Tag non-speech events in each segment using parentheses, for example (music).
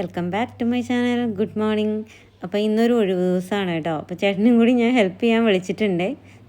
Welcome back to my channel good morning അപ്പോൾ ഇന്നൊരു ഒഴിവ് ദിവസമാണ് കേട്ടോ. അപ്പോൾ ചേട്ടനും കൂടി ഞാൻ ഹെൽപ്പ് ചെയ്യാൻ വിളിച്ചിട്ടുണ്ട്.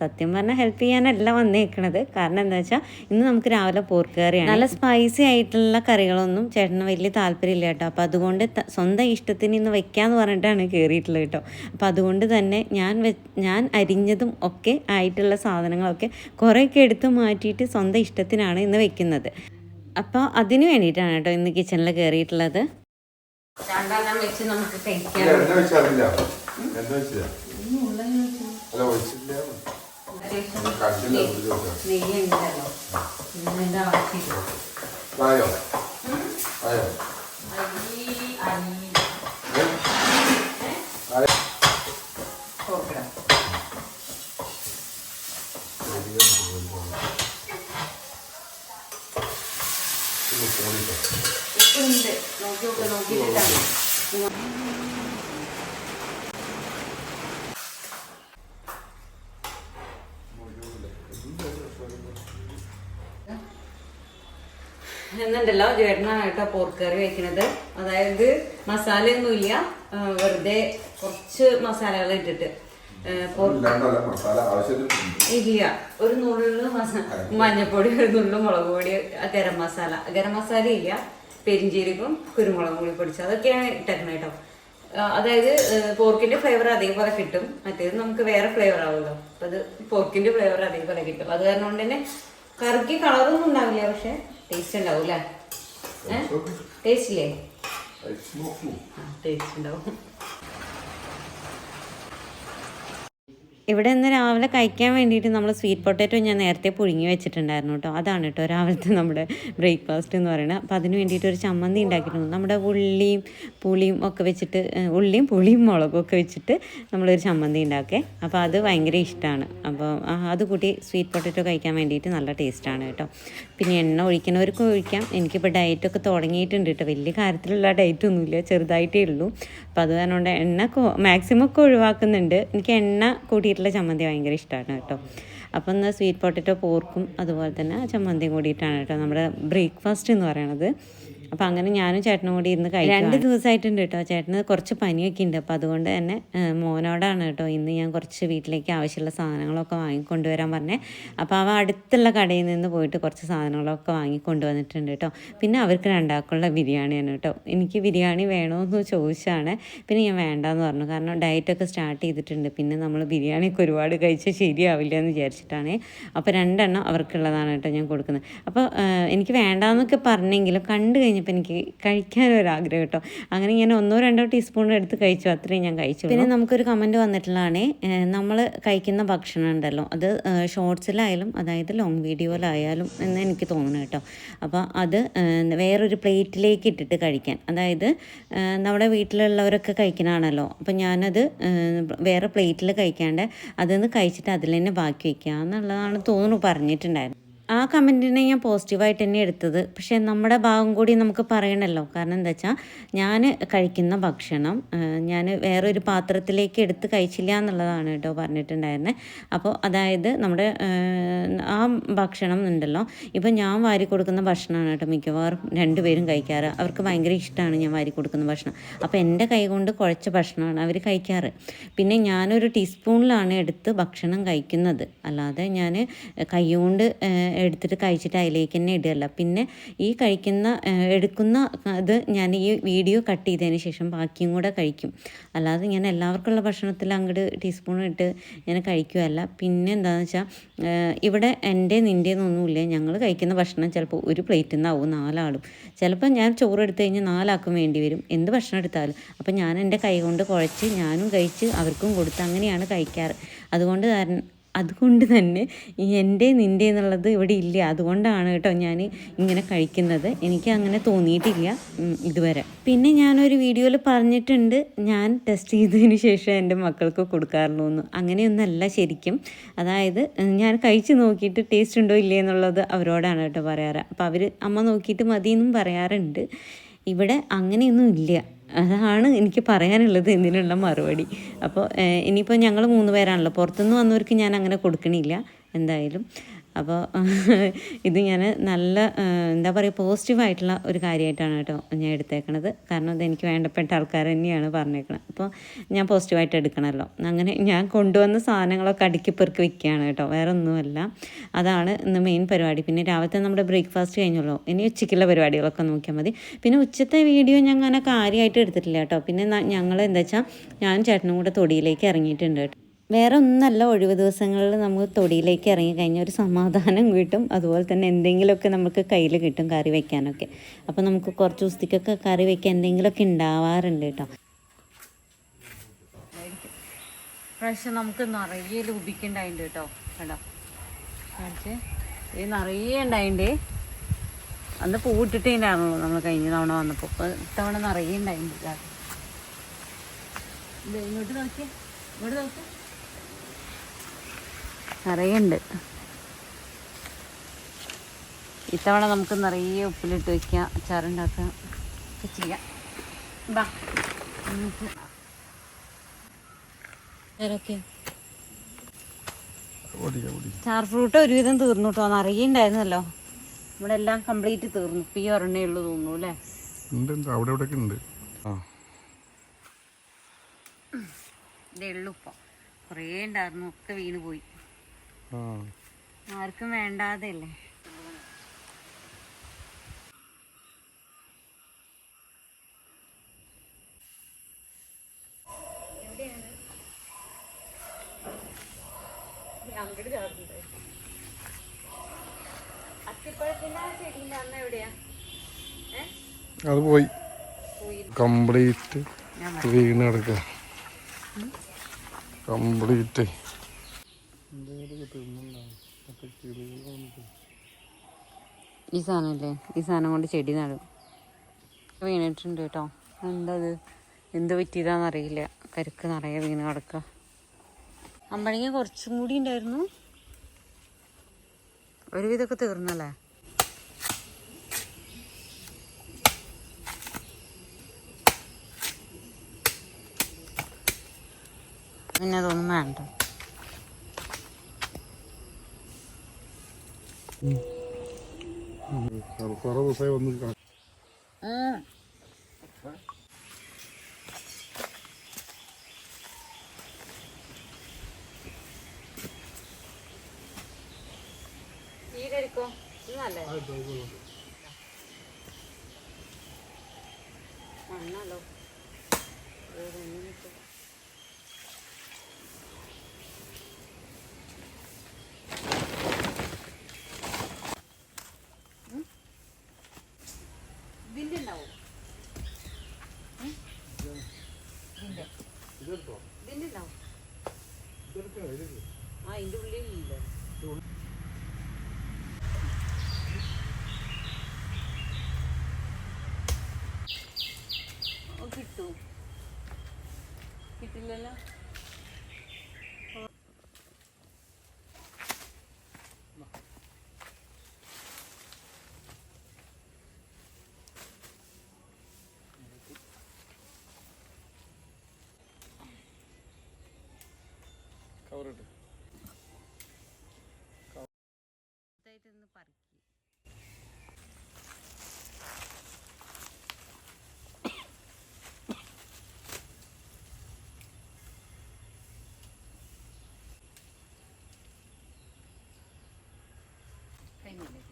സത്യം പറഞ്ഞാൽ ഹെൽപ്പ് ചെയ്യാനല്ല വന്നേക്കണത്. കാരണം എന്താ വെച്ചാൽ ഇന്ന് നമുക്ക് രാവിലെ പോർക്ക് കറിയാണ്. നല്ല സ്പൈസി ആയിട്ടുള്ള കറികളൊന്നും ചേട്ടന് വലിയ താല്പര്യമില്ല കേട്ടോ. അപ്പോൾ അതുകൊണ്ട് സ്വന്തം ഇഷ്ടത്തിന് ഇന്ന് വെക്കാമെന്ന് പറഞ്ഞിട്ടാണ് കയറിയിട്ടുള്ളത് കേട്ടോ. അപ്പോൾ അതുകൊണ്ട് തന്നെ ഞാൻ ഞാൻ അരിഞ്ഞതും ഒക്കെ ആയിട്ടുള്ള സാധനങ്ങളൊക്കെ കുറേയൊക്കെ എടുത്ത് മാറ്റിയിട്ട് സ്വന്തം ഇഷ്ടത്തിനാണ് ഇന്ന് വെക്കുന്നത്. അപ്പോൾ അതിന് വേണ്ടിയിട്ടാണ് കേട്ടോ ഇന്ന് കിച്ചണിൽ കയറിയിട്ടുള്ളത് രണ്ടെണ്ണം വെച്ച് നമുക്ക് കഴിക്കാം എണ്ണ ഒഴിച്ചറിയില്ല എണ്ണ ഒഴിച്ചില്ല. അല്ല ഒഴിച്ചില്ല. നെയ്യുണ്ടല്ലോ ആയോ ആയോ പോണിട്ടോ. ഉപ്പുണ്ട് നോക്കി നോക്ക് നോക്കിയിട്ടാണ് എന്നുണ്ടല്ലോ ചേട്ടനാണ് കേട്ടോ പോർക്ക് കറി വെക്കുന്നത് അതായത് മസാലയൊന്നുമില്ല വെറുതെ കുറച്ച് മസാലകൾ ഇട്ടിട്ട് ഇല്ല ഒരു നുള്ളു മഞ്ഞപ്പൊടി ഒരു നുള്ളു മുളക് പൊടി ഗരം മസാല. ഗരം മസാല ഇല്ല പെരിഞ്ചീരകം കുരുമുളക് പൊടി പൊടിച്ചത് അതൊക്കെയാണ് ഇട്ടേക്കുന്നത് കേട്ടോ. അതായത് പോർക്കിന്റെ ഫ്ലേവർ അതേപോലെ കിട്ടും. മറ്റേത് നമുക്ക് വേറെ ഫ്ലേവർ ആവുമല്ലോ. അപ്പൊ അത് പോർക്കിന്റെ ഫ്ലേവർ അതേപോലെ കിട്ടും. അത് കാരണം കൊണ്ട് തന്നെ കറിക്ക് കളറൊന്നും ഉണ്ടാവില്ല പക്ഷെ ടേസ്റ്റ് ഉണ്ടാവും അല്ലേ ടേസ്റ്റ് ഇല്ലേ? ടേസ്റ്റ് ഉണ്ടാവും. ഇവിടെ ഇന്ന് രാവിലെ കഴിക്കാൻ വേണ്ടിയിട്ട് നമ്മൾ സ്വീറ്റ് പൊട്ടാറ്റോ ഞാൻ നേരത്തെ പുഴുങ്ങി വെച്ചിട്ടുണ്ടായിരുന്നു കേട്ടോ. അതാണ് കേട്ടോ രാവിലത്തെ നമ്മുടെ ബ്രേക്ക്ഫാസ്റ്റ് എന്ന് പറയുന്നത്. അപ്പോൾ അതിന് വേണ്ടിയിട്ട് ഒരു ചമ്മന്തി ഉണ്ടാക്കിയിട്ടുണ്ട്. നമ്മുടെ ഉള്ളിയും പുളിയും ഒക്കെ വെച്ചിട്ട് ഉള്ളിയും പുളിയും മുളകും ഒക്കെ വെച്ചിട്ട് നമ്മളൊരു ചമ്മന്തി ഉണ്ടാക്കേ. അപ്പോൾ അത് ഭയങ്കര ഇഷ്ടമാണ് അപ്പോൾ അത് കൂട്ടി സ്വീറ്റ് പൊട്ടാറ്റോ കഴിക്കാൻ വേണ്ടിയിട്ട് നല്ല ടേസ്റ്റാണ് കേട്ടോ. പിന്നെ എണ്ണ ഒഴിക്കണവർക്ക് ഒഴിക്കാം. എനിക്കിപ്പോൾ ഡയറ്റൊക്കെ തുടങ്ങിയിട്ടുണ്ട് കേട്ടോ. വലിയ കാര്യത്തിലുള്ള ഡയറ്റ് ഒന്നുമില്ല. ചെറുതായിട്ടേ ഉള്ളൂ. അപ്പോൾ അത് കാരണം എണ്ണ മാക്സിമം ഒക്കെ ഒഴിവാക്കുന്നുണ്ട്. എനിക്ക് എണ്ണ കൂട്ടിയിട്ടുള്ള ചമ്മന്തി ഭയങ്കര ഇഷ്ടമാണ് കേട്ടോ. അപ്പം എന്നാൽ സ്വീറ്റ് പൊട്ടറ്റോ പോർക്കും അതുപോലെ തന്നെ ചമ്മന്തിയും കൂടിയിട്ടാണ് കേട്ടോ നമ്മുടെ ബ്രേക്ക്ഫാസ്റ്റ് എന്ന് പറയണത്. അപ്പോൾ അങ്ങനെ ഞാനും ചേട്ടനും കൂടി ഇരുന്ന് കഴിക്കും രണ്ട് ദിവസമായിട്ടുണ്ട് കേട്ടോ. ചേട്ടന് കുറച്ച് പനിയൊക്കെ ഉണ്ട്. അപ്പോൾ അതുകൊണ്ട് തന്നെ മോനോടാണ് കേട്ടോ ഇന്ന് ഞാൻ കുറച്ച് വീട്ടിലേക്ക് ആവശ്യമുള്ള സാധനങ്ങളൊക്കെ വാങ്ങിക്കൊണ്ടുവരാൻ പറഞ്ഞേ. അപ്പോൾ അവ അടുത്തുള്ള കടയിൽ നിന്ന് പോയിട്ട് കുറച്ച് സാധനങ്ങളൊക്കെ വാങ്ങിക്കൊണ്ടുവന്നിട്ടുണ്ട് കേട്ടോ. പിന്നെ അവർക്ക് രണ്ടാൾക്കുള്ള ബിരിയാണിയാണ് കേട്ടോ. എനിക്ക് ബിരിയാണി വേണമെന്ന് ചോദിച്ചാണ്. പിന്നെ ഞാൻ വേണ്ടാന്ന് പറഞ്ഞു. കാരണം ഡയറ്റൊക്കെ സ്റ്റാർട്ട് ചെയ്തിട്ടുണ്ട്. പിന്നെ നമ്മൾ ബിരിയാണിയൊക്കെ ഒരുപാട് കഴിച്ചാൽ ശരിയാവില്ല എന്ന് വിചാരിച്ചിട്ടാണ്. അപ്പോൾ രണ്ടെണ്ണം അവർക്കുള്ളതാണ് കേട്ടോ ഞാൻ കൊടുക്കുന്നത്. അപ്പോൾ എനിക്ക് വേണ്ടാന്നൊക്കെ പറഞ്ഞെങ്കിലും കണ്ടു കഴിഞ്ഞപ്പോൾ എനിക്ക് കഴിക്കാൻ ഒരു ആഗ്രഹം കേട്ടോ അങ്ങനെ ഞാൻ ഒന്നോ രണ്ടോ ടീസ്പൂൺ എടുത്ത് കഴിച്ചു അത്രയും ഞാൻ കഴിച്ചു പിന്നെ നമുക്കൊരു കമന്റ് വന്നിട്ടുള്ളതാണ് നമ്മൾ കഴിക്കുന്ന ഭക്ഷണം ഉണ്ടല്ലോ അത് ഷോർട്സിലായാലും അതായത് ലോങ് വീഡിയോയിലായാലും എന്ന് എനിക്ക് തോന്നുന്നു കേട്ടോ. അപ്പോൾ അത് വേറൊരു പ്ലേറ്റിലേക്ക് ഇട്ടിട്ട് കഴിക്കാൻ. അതായത് നമ്മുടെ വീട്ടിലുള്ളവരൊക്കെ കഴിക്കണതാണല്ലോ. അപ്പോൾ ഞാനത് വേറെ പ്ലേറ്റിൽ കഴിക്കാണ്ട് അതിൽ നിന്ന് കഴിച്ചിട്ട് അതിൽ തന്നെ ബാക്കി വയ്ക്കുക എന്നുള്ളതാണ് തോന്നുന്നു പറഞ്ഞിട്ടുണ്ടായിരുന്നു. ആ കമന്റിനെ ഞാൻ പോസിറ്റീവായിട്ട് തന്നെ എടുത്തത്. പക്ഷേ നമ്മുടെ ഭാഗം കൂടി നമുക്ക് പറയണമല്ലോ കാരണം എന്താ വെച്ചാൽ ഞാൻ കഴിക്കുന്ന ഭക്ഷണം ഞാൻ വേറൊരു പാത്രത്തിലേക്ക് എടുത്ത് കഴിച്ചില്ല എന്നുള്ളതാണ് കേട്ടോ പറഞ്ഞിട്ടുണ്ടായിരുന്നത് അപ്പോൾ അതായത് നമ്മുടെ ആ, ഭക്ഷണം ഉണ്ടല്ലോ. ഇപ്പം ഞാൻ വാരി കൊടുക്കുന്ന ഭക്ഷണമാണ് കേട്ടോ മിക്കവാറും രണ്ടുപേരും കഴിക്കാറ്. അവർക്ക് ഭയങ്കര ഇഷ്ടമാണ് ഞാൻ വാരി കൊടുക്കുന്ന ഭക്ഷണം. അപ്പോൾ എന്റെ കൈ കൊണ്ട് കുഴച്ച ഭക്ഷണമാണ് അവർ കഴിക്കാറ്. പിന്നെ ഞാനൊരു ടീസ്പൂണിലാണ് എടുത്ത് ഭക്ഷണം കഴിക്കുന്നത്. അല്ലാതെ ഞാൻ കൈകൊണ്ട് എടുത്തിട്ട് കഴിച്ചിട്ട് അതിലേക്ക് തന്നെ ഇടുകയല്ല. പിന്നെ ഈ കഴിക്കുന്ന എടുക്കുന്ന അത് ഞാൻ ഈ വീഡിയോ കട്ട് ചെയ്തതിന് ശേഷം ബാക്കിയും കൂടെ കഴിക്കും. അല്ലാതെ ഞാൻ എല്ലാവർക്കുള്ള ഭക്ഷണത്തിൽ അങ്ങോട്ട് ടീസ്പൂൺ ഇട്ട് ഞാൻ കഴിക്കുകയല്ല. പിന്നെ എന്താണെന്ന് വെച്ചാൽ ഇവിടെ എന്റെ നിന്റെ എന്നൊന്നുമില്ല ഞങ്ങൾ കഴിക്കുന്ന ഭക്ഷണം ചിലപ്പോൾ ഒരു പ്ലേറ്റിൽ നിന്നാവും നാലാളും. ചിലപ്പോൾ ഞാൻ ചോറ് എടുത്തു കഴിഞ്ഞാൽ നാലാക്കും വേണ്ടി വരും. എന്ത് ഭക്ഷണം എടുത്താലും. അപ്പോൾ ഞാൻ എന്റെ കൈ കൊണ്ട് കുഴച്ച് ഞാനും കഴിച്ച് അവർക്കും കൊടുത്ത് അങ്ങനെയാണ് കഴിക്കാറ്. അതുകൊണ്ട് അതുകൊണ്ട് തന്നെ ഈ എന്റെ നിന്റെ എന്നുള്ളത് ഇവിടെ ഇല്ല. അതുകൊണ്ടാണ് കേട്ടോ ഞാൻ ഇങ്ങനെ കഴിക്കുന്നത്. എനിക്ക് അങ്ങനെ തോന്നിയിട്ടില്ല ഇതുവരെ. പിന്നെ ഞാനൊരു വീഡിയോയിൽ പറഞ്ഞിട്ടുണ്ട് ഞാൻ ടെസ്റ്റ് ചെയ്തതിന് ശേഷം എന്റെ മക്കൾക്ക് കൊടുക്കാറുള്ളൂ എന്ന്. അങ്ങനെയൊന്നല്ല ശരിക്കും. അതായത് ഞാൻ കഴിച്ച് നോക്കിയിട്ട് ടേസ്റ്റ് ഉണ്ടോ ഇല്ലേ എന്നുള്ളത് അവരോടാണ് കേട്ടോ പറയാറ്. അപ്പോൾ അവർ അമ്മ നോക്കിയിട്ട് മതിയെന്നും പറയാറുണ്ട്. ഇവിടെ അങ്ങനെയൊന്നും ഇല്ല. അതാണ് എനിക്ക് പറയാനുള്ളത് ഇതിനുള്ള മറുപടി. അപ്പോൾ ഇനിയിപ്പോൾ ഞങ്ങൾ മൂന്ന് പേരാണല്ലോ. പുറത്തുനിന്ന് വന്നവർക്ക് ഞാൻ അങ്ങനെ കൊടുക്കണില്ല. എന്തായാലും. അപ്പോൾ (laughs) ഇത് ഞാൻ നല്ല എന്താ പറയുക പോസിറ്റീവായിട്ടുള്ള ഒരു കാര്യമായിട്ടാണ് കേട്ടോ ഞാൻ എടുത്തേക്കണത്. കാരണം ഇത് എനിക്ക് വേണ്ടപ്പെട്ട ആൾക്കാർ തന്നെയാണ് പറഞ്ഞേക്കണത്. അപ്പോൾ ഞാൻ പോസിറ്റീവായിട്ട് എടുക്കണമല്ലോ അങ്ങനെ ഞാൻ കൊണ്ടുവന്ന സാധനങ്ങളൊക്കെ അടുക്കി പെറുക്കി വെക്കുകയാണ് കേട്ടോ. വേറെ ഒന്നുമല്ല അതാണ് ഇന്ന് മെയിൻ പരിപാടി. പിന്നെ രാവിലത്തെ നമ്മുടെ ബ്രേക്ക്ഫാസ്റ്റ് കഴിഞ്ഞല്ലോ. ഇനി ഉച്ചയ്ക്കുള്ള പരിപാടികളൊക്കെ നോക്കിയാൽ മതി. പിന്നെ ഉച്ചത്തെ വീഡിയോ ഞാൻ അങ്ങനെ കാര്യമായിട്ട് എടുത്തിട്ടില്ല കേട്ടോ. പിന്നെ ഞങ്ങൾ എന്താ വെച്ചാൽ ഞാൻ ചേട്ടനും കൂടെ തൊടിയിലേക്ക് ഇറങ്ങിയിട്ടുണ്ട് കേട്ടോ. വേറെ ഒന്നല്ല ഒഴിവ് ദിവസങ്ങളിൽ നമുക്ക് തൊടിയിലേക്ക് ഇറങ്ങി കഴിഞ്ഞാൽ ഒരു സമാധാനം കിട്ടും. അതുപോലെ തന്നെ എന്തെങ്കിലുമൊക്കെ നമുക്ക് കയ്യിൽ കിട്ടും കറി വെക്കാനൊക്കെ. അപ്പോൾ നമുക്ക് കുറച്ച് ദിവസത്തേക്കൊക്കെ കറി വെക്കാൻ എന്തെങ്കിലുമൊക്കെ ഉണ്ടാവാറുണ്ട് കേട്ടോ. പ്രാവശ്യം നമുക്ക് നിറയെ ലഭിക്കുന്നുണ്ടായിട്ടുണ്ട് കേട്ടോ. കേട്ടോ ഈ നിറയെ ഉണ്ടായിട്ടുണ്ട് അന്ന് പൂട്ടിട്ടുണ്ടായിരുന്നു നമ്മൾ കഴിഞ്ഞ തവണ വന്നപ്പോൾ ഇപ്പോൾ ഇത്തവണ നിറയെ ഉണ്ടായിട്ടുണ്ട് ഇങ്ങോട്ട് നോക്കിയേ. ഇങ്ങോട്ട് നോക്കിയേ നിറയുണ്ട്. ഇത്തവണ നമുക്ക് നിറയെ ഉപ്പിലിട്ട് വെക്കാം അച്ചാറുണ്ടാക്കാം ഒക്കെ ചെയ്യാം. ബാ. നമുക്ക് സ്റ്റാർ ഫ്രൂട്ട് ഒരുവിധം തീർന്നു കേട്ടോ. നിറയെ ഉണ്ടായിരുന്നല്ലോ. ഇവിടെ എല്ലാം കംപ്ലീറ്റ് തീർന്നു. ഇപ്പം ഈ ഒരെണ്ണേ ഉള്ളു തോന്നുന്നു അല്ലേ? ഉണ്ട് അവിടെ ഇവിടെയൊക്കെ ഉണ്ട്. ആ. ഇതേ ഉള്ളു ഇപ്പം. കുറേ ഉണ്ടായിരുന്നു. ഒക്കെ വീണ് പോയി. ആ ആർക്കും വേണ്ടാതെ അത് പോയി. കംപ്ലീറ്റ് വീണ് കിടക്കുക. കംപ്ലീറ്റ്. ഈ സാധനമല്ലേ? ഈ സാധനം കൊണ്ട് ചെടി നടും. വീണിട്ടുണ്ട് കേട്ടോ. എന്താ ഇത് എന്ത് പറ്റിയതാണെന്നറിയില്ല കരുക്ക് നിറയെ വീണ് കിടക്കുക അമ്പഴങ്ങ കുറച്ചും കൂടി ഉണ്ടായിരുന്നു. ഒരുവിധമൊക്കെ തീർന്നല്ലേ? പിന്നെ അതൊന്നും വേണ്ട. കുറേ ദിവസമായി വന്ന് സ്വീകരിക്കോ ഉം. ഈ കരിക്കോ ഇത് നല്ലേ മണ്ണല്ലോ ഇതിന്റെ ഉണ്ടാവും ഇതിന്റെ ഇതിന്റെ ഉണ്ടാവും ആ ഇതിന്റെ ഉള്ളിലില്ല ഓ, കിട്ടൂ. കിട്ടില്ലല്ലോ? കവറിട്ട്. പറിക്കും കഴിഞ്ഞില്ലേ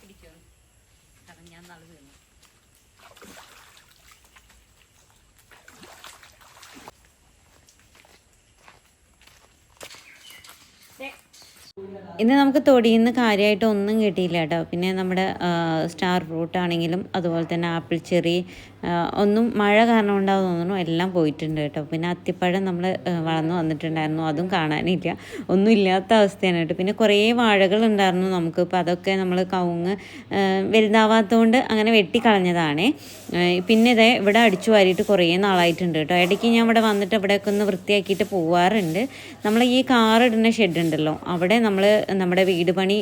പിടിക്കോ കാരണം ഞാൻ നാളെ വീണു ഇന്ന് നമുക്ക് തൊടിയിൽ നിന്ന് കാര്യമായിട്ട് ഒന്നും കിട്ടിയില്ല കേട്ടോ. പിന്നെ നമ്മുടെ സ്റ്റാർ ഫ്രൂട്ട് ആണെങ്കിലും അതുപോലെ തന്നെ ആപ്പിൾ ചെറി ഒന്നും മഴ കാരണം ഉണ്ടാവും തോന്നുന്നു എല്ലാം പോയിട്ടുണ്ട് കേട്ടോ. പിന്നെ അത്തിപ്പഴം നമ്മൾ വളർന്നു വന്നിട്ടുണ്ടായിരുന്നു. അതും കാണാനില്ല. ഒന്നും ഇല്ലാത്ത അവസ്ഥയാണ് കേട്ടോ. പിന്നെ കുറേ വാഴകൾ ഉണ്ടായിരുന്നു നമുക്ക്. ഇപ്പോൾ അതൊക്കെ നമ്മൾ കവുങ്ങ് വലുതാവാത്തതുകൊണ്ട് അങ്ങനെ വെട്ടിക്കളഞ്ഞതാണേ. പിന്നെ ഇതേ ഇവിടെ അടിച്ചു വാരിയിട്ട് കുറേ നാളായിട്ടുണ്ട് കേട്ടോ. ഇടയ്ക്ക് ഞാൻ ഇവിടെ വന്നിട്ട് ഇവിടെയൊക്കെ ഒന്ന് വൃത്തിയാക്കിയിട്ട് പോവാറുണ്ട്. നമ്മൾ ഈ കാറിടുന്ന ഷെഡ് ഉണ്ടല്ലോ അവിടെ നമ്മൾ നമ്മുടെ വീട് പണി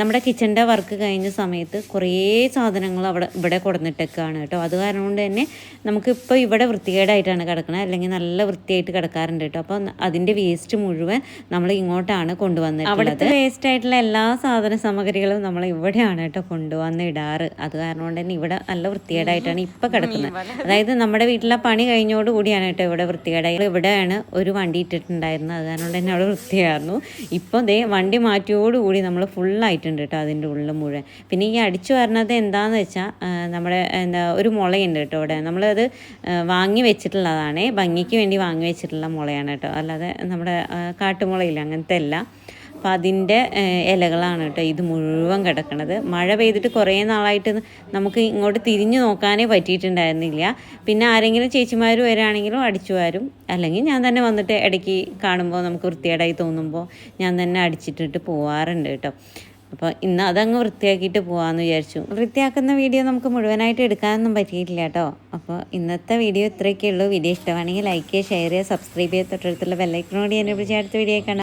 നമ്മുടെ കിച്ചന്റെ വർക്ക് കഴിഞ്ഞ സമയത്ത് കുറേ സാധനങ്ങൾ അവിടെ ഇവിടെ കൊടുന്നിട്ടൊക്കെയാണ് കേട്ടോ. അത് കാരണം കൊണ്ട് തന്നെ നമുക്കിപ്പോൾ ഇവിടെ വൃത്തികേടായിട്ടാണ് കിടക്കുന്നത് അല്ലെങ്കിൽ നല്ല വൃത്തിയായിട്ട് കിടക്കാറുണ്ട് കേട്ടോ. അപ്പോൾ അതിന്റെ വേസ്റ്റ് മുഴുവൻ നമ്മൾ ഇങ്ങോട്ടാണ് കൊണ്ടുവന്നിട്ടുള്ളത്. അവിടുത്തെ വേസ്റ്റ് ആയിട്ടുള്ള എല്ലാ സാധന സാമഗ്രികളും നമ്മൾ ഇവിടെയാണ് കേട്ടോ കൊണ്ടുവന്ന് ഇടാറ്. അത് കാരണം കൊണ്ട് തന്നെ ഇവിടെ നല്ല വൃത്തികേടായിട്ടാണ് ഇപ്പോൾ കിടക്കുന്നത്. അതായത് നമ്മുടെ വീട്ടിലെ പണി കഴിഞ്ഞോട് കൂടിയാണ് കേട്ടോ ഇവിടെ വൃത്തികേടായി. ഇവിടെയാണ് ഒരു വണ്ടി ഇട്ടിട്ടുണ്ടായിരുന്നത്. അത് കാരണം കൊണ്ട് തന്നെ അവിടെ വൃത്തിയായിരുന്നു. ഇപ്പോൾ ദേ വണ്ടി മാറ്റിയോടുകൂടി നമ്മൾ ഫുള്ളായിട്ടുണ്ട് കേട്ടോ അതിന്റെ ഉള്ളിൽ മുഴുവൻ. പിന്നെ ഈ അടിച്ചു വരണത് എന്താണെന്ന് വെച്ചാൽ നമ്മുടെ എന്താ ഒരു മുളയുണ്ട് കേട്ടോ അവിടെ. നമ്മളത് വാങ്ങി വെച്ചിട്ടുള്ളതാണേ. ഭംഗിക്ക് വേണ്ടി വാങ്ങി വെച്ചിട്ടുള്ള മുളയാണ് കേട്ടോ. അല്ലാതെ നമ്മുടെ കാട്ടുമുളയില്ല അങ്ങനത്തെ അല്ല. അപ്പോൾ അതിന്റെ ഇലകളാണ് കേട്ടോ ഇത് മുഴുവൻ കിടക്കണത്. മഴ പെയ്തിട്ട് കുറേ നാളായിട്ട് നമുക്ക് ഇങ്ങോട്ട് തിരിഞ്ഞു നോക്കാനേ പറ്റിയിട്ടുണ്ടായിരുന്നില്ല. പിന്നെ ആരെങ്കിലും ചേച്ചിമാർ വരാണെങ്കിലും അടിച്ചു വരും. അല്ലെങ്കിൽ ഞാൻ തന്നെ വന്നിട്ട് ഇടയ്ക്ക് കാണുമ്പോൾ നമുക്ക് വൃത്തികേടായി തോന്നുമ്പോൾ ഞാൻ തന്നെ അടിച്ചിട്ടിട്ട് പോവാറുണ്ട് കേട്ടോ. അപ്പോൾ ഇന്ന് അതങ്ങ് വൃത്തിയാക്കിയിട്ട് പോകാമെന്ന് വിചാരിച്ചു. വൃത്തിയാക്കുന്ന വീഡിയോ നമുക്ക് മുഴുവനായിട്ട് എടുക്കാനൊന്നും പറ്റിയിട്ടില്ല കേട്ടോ. അപ്പോൾ ഇന്നത്തെ വീഡിയോ ഇത്രയൊക്കെ ഉള്ളൂ വീഡിയോ ഇഷ്ടമാണെങ്കിൽ ലൈക്ക് ചെയ്യുക ഷെയർ ചെയ്യുക സബ്സ്ക്രൈബ് ചെയ്യുക തൊട്ടടുത്തുള്ള ബെല്ലൈക്കനോട് എന്നെ വിളിച്ച് അടുത്ത വീഡിയോ കാണാം.